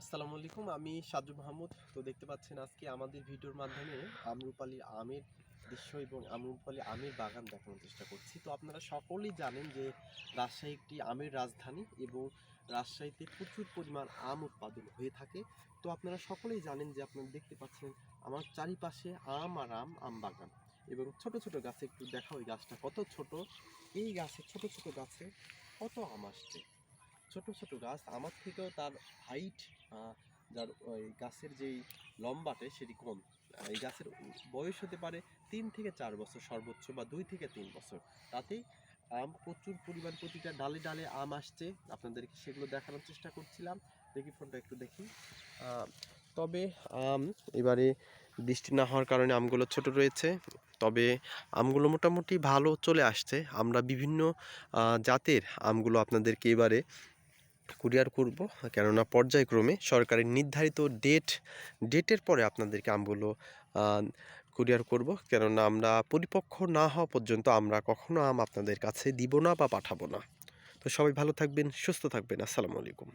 আসসালামু আলাইকুম, আমি সাজু মাহমুদ। তো দেখতে পাচ্ছেন আজকে আমাদের ভিডিওর মাধ্যমে আমরুপালি আমের দৃশ্য এবং আমরুপালি আমের বাগান দেখানোর চেষ্টা করছি। তো আপনারা সকলেই জানেন যে রাজশাহী একটি আমের রাজধানী এবং রাজশাহীতে প্রচুর পরিমাণ আম উৎপাদন হয়ে থাকে। তো আপনারা সকলেই জানেন যে আপনারা দেখতে পাচ্ছেন আমার চারিপাশে আম আর আম আম বাগান এবং ছোট ছোট গাছে একটু দেখা ওই গাছটা কত ছোট, এই গাছে ছোট ছোট গাছে কত আম আসছে। ছোট ছোট গাছ, আমার থেকেও তার হাইট যার ওই গাছের যেই লম্বাটে সেটি কম। এই গাছের বয়স হতে পারে তিন থেকে চার বছর সর্বোচ্চ বা দুই থেকে তিন বছর। তাতেই আম প্রচুর পরিমাণ প্রতিটা ডালে ডালে আম আসছে। আপনাদেরকে সেগুলো দেখানোর চেষ্টা করছিলাম। দেখি ফোনটা একটু দেখি। তবে আম এবারে বৃষ্টি না হওয়ার কারণে আমগুলো ছোট রয়েছে। তবে আমগুলো মোটামুটি ভালো চলে আসছে। আমরা বিভিন্ন জাতের আমগুলো আপনাদেরকে এবারে কুরিয়ার করব, কেননা পর্যায়ক্রমে সরকারের নির্ধারিত ডেট, ডেটের পরে আপনাদেরকে আমগুলো কুরিয়ার করব, কেননা আমরা পরিপক্ক না হওয়া পর্যন্ত আমরা কখনো আম আপনাদের কাছে দিব না বা পাঠাবো না। তো সবাই ভালো থাকবেন, সুস্থ থাকবেন, আসসালামু আলাইকুম।